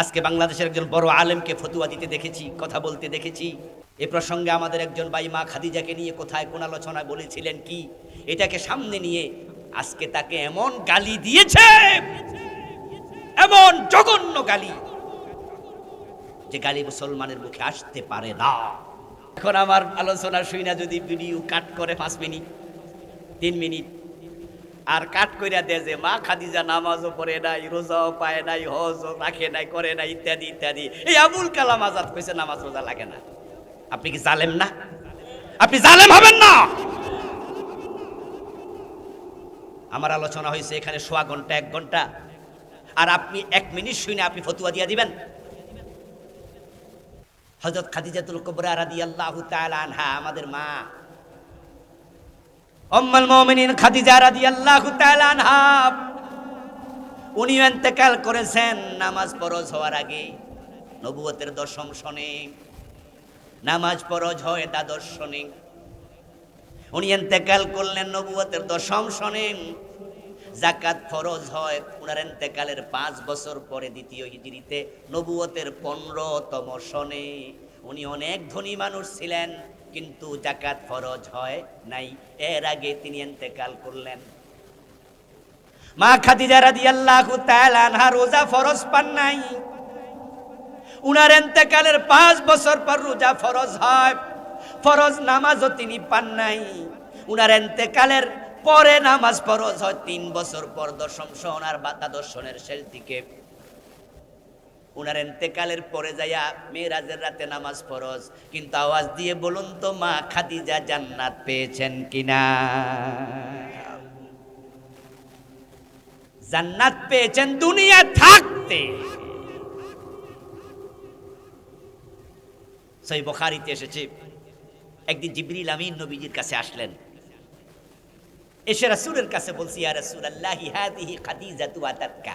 আজকে বাংলাদেশের একজন বড় আলেমকে ফতুয়া দিতে দেখেছি, কথা বলতে দেখেছি। এ প্রসঙ্গে আমাদের একজন ভাই মা খাদিজাকে নিয়ে কোথায় কোন আলোচনায় বলেছিলেন কি? এটাকে সামনে নিয়ে আজকে তাকে এমন গালি দিয়েছে, এমন জঘন্য গালি, যে গালি মুসলমানের মুখে আসতে পারে না। এখন আমার আলোচনা শুই না যদি ভিডিও কাট করে পাঁচ মিনিট, তিন মিনিট আর কাট কইরা দেয় যে, মা খাদিজা নামাজও পড়ে নাই, রোজাও পায় নাই, হজও রাখে নাই, করে নাই, ইত্যাদি ইত্যাদি। এই আবুল কালাম আজাদ কইছে, নামাজ রোজা লাগে না। আপনি কি জালেম না? আপনি জালেম হবেন না! আমার আলোচনা হয়েছে এখানে সোয়া ঘণ্টা, এক ঘণ্টা। আর আপনি এক মিনিট শুনে আপনি ফতুয়া দিয়া দিবেন। হজরত খাদিজাতুল কুবরা রাদিয়াল্লাহু তাআলা আনহা, আমাদের মা উম্মুল মুমিনিন খাদিজা রাদিয়াল্লাহু তাআলা আনহা। উনি ইন্তেকাল করেছেন নামাজ ফরজ হওয়ার আগে। নবুয়তের দশম শনে। নামাজ ফরজ হয় দ্বাদশ শনে। উনি ইন্তেকাল করলেন নবুয়তের দশম শনে। জাকাত ফরজ হয়। উনার ইন্তেকালের পাঁচ বছর পরে দ্বিতীয় হিজরিতে নবুয়তের পনেরোতম সনে উনি অনেক ধনী মানুষ ছিলেন। কিন্তু জাকাত ফরজ হয় নাই। এর আগে তিনি ইন্তেকাল করলেন। মা খাদিজা রাদিয়াল্লাহু তাআলা আনহা রোজা ফরজ পান নাই। উনার ইন্তেকালের পাঁচ বছর পর রোজা ফরজ হয়। ফরজ নামাজও তিনি পান নাই। উনার ইন্তেকালের পরে নামাজ ফরজ হয়। তিন বছর পর দশম সন আর বা দ্বাদশ শেষ দিকে। উনার এন্তেকালের পরে যাইয়া মেয়েরাজের রাতে নামাজ ফরজ, কিন্তু আওয়াজ দিয়ে বলুন তো, মা খাদিজা জান্নাত পেয়েছেন কিনা? জান্নাত পেয়েছেন দুনিয়া থাকতে। সেই বখারিতে এসেছে, একদিন জিবরিল আমিন নবীজির কাছে আসলেন। এসে রাসূলের কাছে বলছি, ইয়া রাসূলুল্লাহি, হাদিহি খাদিজাতু আতাতকা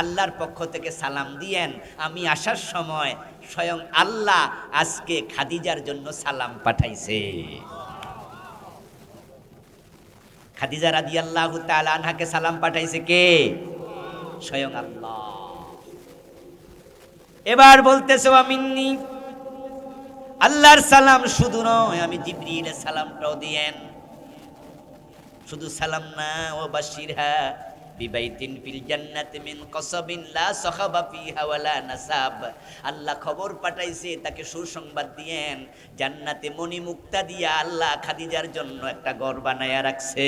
আল্লাহর পক্ষ থেকে সালাম দিয়েন। আমি আসার সময় স্বয়ং আল্লাহ আজকে খাদিজার জন্য সালাম পাঠাইছে। খাদিজা রাদি আল্লাহ আনহাকে সালাম পাঠাইছে কে? স্বয়ং আল্লাহ। এবার বলতেছে আমিন্নি আল্লাহর সালাম শুধু নয়, আমি জিবরিলের সালামটাও দিয়েন। শুধু সালাম না, ও বাশিরহা বিবাইতিন ফিল জান্নাতি মিন কসাবিন লা সাখাবা ফিহা ওয়ালা নাসাব। আল্লাহ খবর পাঠাইছে, তাকে সুসংবাদ দিয়েন। জান্নাতে মণি মুক্তা দিয়া আল্লাহ খাদিজার জন্য একটা ঘর বানায়া রাখছে।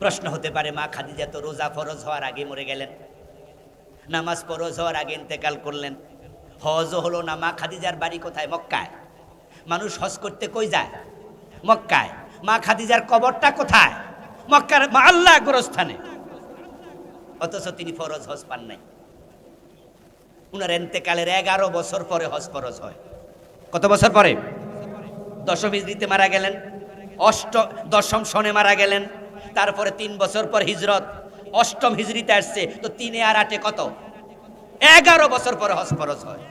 প্রশ্ন হতে পারে, মা খাদিজা তো রোজা ফরজ হওয়ার আগে মরে গেলেন, নামাজ ফরজ হওয়ার আগে ইন্তেকাল করলেন। হজও হলো না, মা খাদিজার বাড়ি কোথায়? মক্কায়। মানুষ হজ করতে কই যায়? মক্কায়। মা খাদিজার কবরটা কোথায়? মক্কার মা আল্লাহ গোরস্থানে। অথচ তিনি ফরজ হজ পান নাই। উনার এন্তেকালের এগারো বছর পরে হজ ফরজ হয়। কত বছর পরে? দশম হিজড়িতে মারা গেলেন। অষ্ট, দশম সনে মারা গেলেন। তারপরে তিন বছর পর হিজরত। অষ্টম হিজড়িতে আসছে। তো তিনে আর আটে কত? এগারো বছর পরে হজ ফরজ হয়।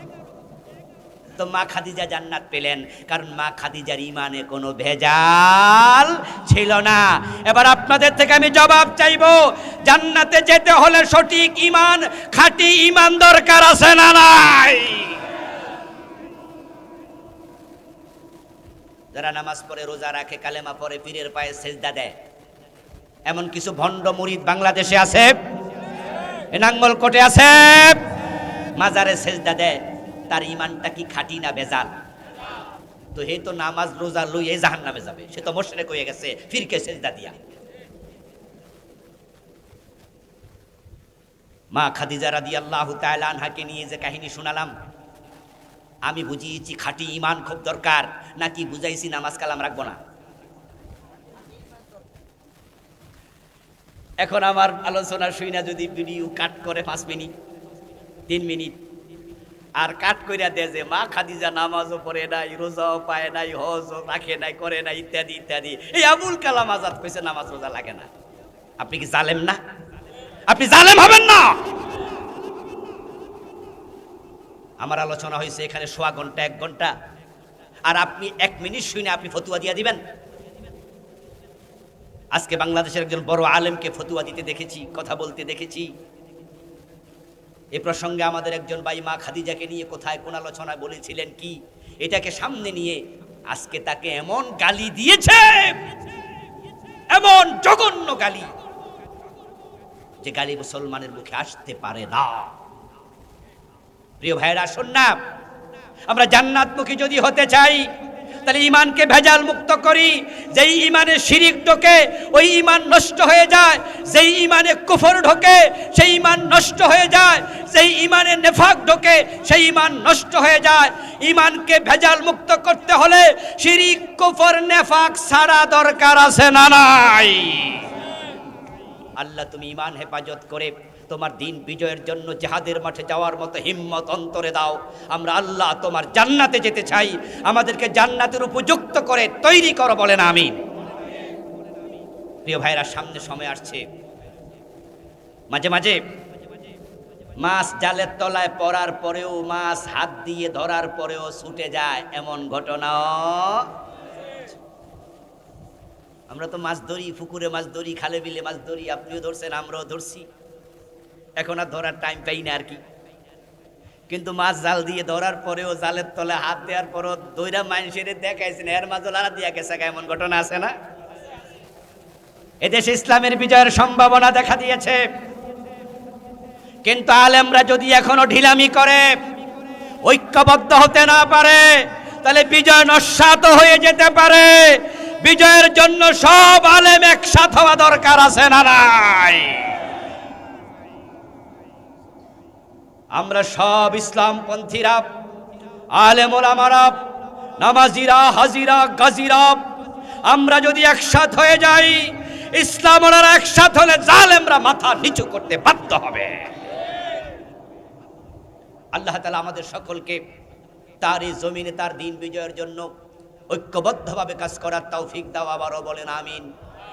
তো মা খাদিজা জান্নাত পেলেন, কারণ মা খাদিজার ইমানে কোনো ভেজাল ছিল না। এবার আপনাদের থেকে আমি জবাব চাইব, জান্নাতে যেতে হলে সঠিক ইমান খাঁটি ইমান দরকার আছে না নাই? যারা নামাজ পড়ে, রোজা রাখে, কালেমা পড়ে, পীরের পায়ে সেজদা দেয়, এমন কিছু ভণ্ড মুরিদ বাংলাদেশে আছে? এনাঙ্গল কোটে আছে? মাজারে সেজদা দেয়। তার ইমানটা কি খাটি না বেজাল? তো হে তো নামাজ, রোজা লই, এই জাহান নামে যাবে। সে তো মোশরেক হয়ে গেছে, ফিরকে সেজদা দিয়া। মা খাদিজা রাদি আল্লাহ আনহাকে নিয়ে যে কাহিনী শোনালাম, আমি বুঝিয়েছি খাঁটি ইমান খুব দরকার, নাকি বুঝাইছি নামাজ কালাম রাখব না? এখন আমার আলোচনা শুই না যদি ভিডিও কাট করে পাঁচ মিনিট, তিন মিনিট আর কাট কইরা দে যে, মা খাদিজা নামাজও পড়ে নাই, রোজাও পায় নাই, হজও রাখে নাই, করে নাই, ইত্যাদি ইত্যাদি। এই আবুল কালাম আজাদ কইছে, নামাজ রোজা লাগে না। আপনি কি জালেম না? আপনি জালেম হবেন না! আমার আলোচনা হয়েছে এখানে সোয়া ঘণ্টা, এক ঘণ্টা। আর আপনি এক মিনিট শুনে আপনি ফতুয়া দিয়ে দিবেন। আজকে বাংলাদেশের একজন বড় আলেমকে ফতুয়া দিতে দেখেছি, কথা বলতে দেখেছি। এ প্রসঙ্গে আমাদের একজন ভাই মা খাদিজাকে নিয়ে কোথায় কোন আলোচনায় বলেছিলেন কি? এটাকে সামনে নিয়ে আজকে তাকে এমন গালি দিয়েছে, এমন জঘন্য গালি যে গালি মুসলমানের মুখে আসতে পারে না। প্রিয় ভাইরা শোন না আমরা জান্নাতমুখী যদি হতে চাই তাহলে ইমানকে ভেজাল মুক্ত করি। যেই ইমানে শিরিক ঢোকে, ওই ইমান নষ্ট হয়ে যায়। যেই ইমানে কুফর ঢোকে, সেই ইমান নষ্ট হয়ে যায়। যেই ইমানে নেফাক ঢোকে, সেই ইমান নষ্ট হয়ে যায়। ইমানকে ভেজাল মুক্ত করতে হলে শিরিক, কুফর, নেফাক সারা দরকার আছে না নাই? আল্লাহ, তুমি ইমান হেফাজত করে তোমার দিন বিজয়ের জন্য জেহাদের মাঠে যাওয়ার মতো হিম্মত অন্তরে দাও। আমরা আল্লাহ তোমার জান্নাতে যেতে চাই। আমাদেরকে জান্নাতের উপযুক্ত করে তৈরি করো বলে না আমি প্রিয় ভাইরা, সামনে সময় আসছে। মাঝে মাঝে মাছ জালের তলায় পড়ার পরেও মাছ হাত দিয়ে ধরার পরেও ছুটে যায় এমন ঘটনাও আমরা তো মাছ ধরি, পুকুরে মাছ ধরি, খালে বিলে মাছ ধরি, আপনিও ধরছেন, আমরাও ধরছি। এখন আর ধরার টাইম পাই না আর কি। কিন্তু মাছ জাল দিয়ে ধরার পরেও জালের তলে হাত দেওয়ার পরও দইরা মানুষের দেখাইছেন এর মাঝে লাড়া দিয়া গেছে এমন ঘটনা আছে না? এদেশে ইসলামের বিজয়ের সম্ভাবনা দেখা দিয়েছে। কিন্তু আলেমরা যদি এখনও ঢিলামি করে, ঐক্যবদ্ধ হতে না পারে, তাহলে বিজয় নস্বাত হয়ে যেতে পারে। বিজয়ের জন্য সব আলেম একসাথ হওয়া দরকার আছে না নাই? আমরা সব ইসলামপন্থীরা আলেমুল আমারা নামাজিরা, হাজিরা, গাজিরা, আমরা যদি একসাথ হয়ে যাই ইসলাম একসাথ হলে জালেমরা মাথা নিচু করতে বাধ্য হবে। আল্লাহ তালা আমাদের সকলকে তার এই জমিনে তার দিন বিজয়ের জন্য ঐক্যবদ্ধভাবে কাজ করার তৌফিক দাও, আবারও বলেন আমিন।